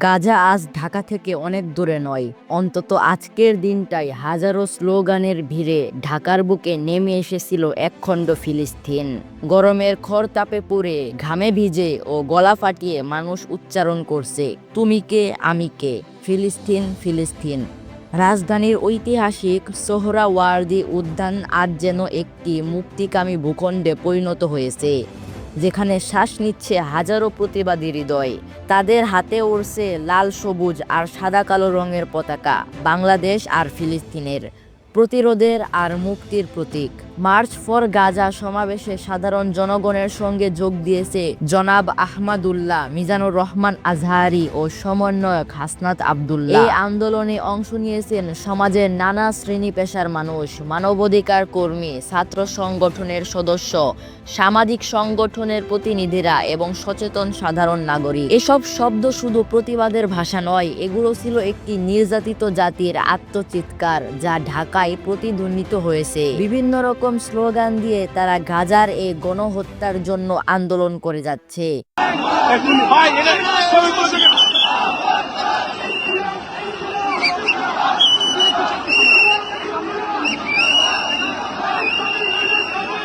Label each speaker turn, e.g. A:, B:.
A: গাজা আজ ঢাকা থেকে অনেক দূরে নয়। অন্তত আজকের দিনটাই হাজারো স্লোগানের ভিড়ে ঢাকার বুকে নেমে এসেছিল একখণ্ড ফিলিস্তিন। গরমের খড় তাপে পুড়ে, ঘামে ভিজে ও গলা ফাটিয়ে মানুষ উচ্চারণ করছে, তুমি কে, আমি কে? ফিলিস্তিন ফিলিস্তিন। রাজধানীর ঐতিহাসিক সোহরাওয়ার্দী উদ্যান আজ যেন একটি মুক্তিকামী ভূখণ্ডে পরিণত হয়েছে। যেখানে শ্বাস নিচ্ছে হাজারো প্রতিবাদী হৃদয়। তাদের হাতে উড়ছে লাল সবুজ আর সাদা কালো রঙের পতাকা, বাংলাদেশ আর ফিলিস্তিনের। প্রতিরোধের আর মুক্তির প্রতীক। মার্চ ফর গাজা সমাবেশে সাধারণ জনগণের সঙ্গে যোগ দিয়েছে জনাব আহমাদুল্লাহ, মিজানুর রহমান আজহারি ও সমন্বয়ক হাসনাত আবদুল্লাহ। এই আন্দোলনে অংশ নিয়েছেন সমাজের নানা শ্রেণি পেশার মানুষ, মানবাধিকার কর্মী, ছাত্র সংগঠনের সদস্য, সামাজিক সংগঠনের প্রতিনিধিরা এবং সচেতন সাধারণ নাগরিক। এসব শব্দ শুধু প্রতিবাদের ভাষা নয়, এগুলো ছিল একটি নির্যাতিত জাতির আত্মচিৎকার যা ঢাকায় প্রতিদ্বন্দ্বিত হয়েছে। বিভিন্ন রকম স্লোগান দিয়ে তারা গাজার এ গণহত্যার জন্য আন্দোলন করে যাচ্ছে।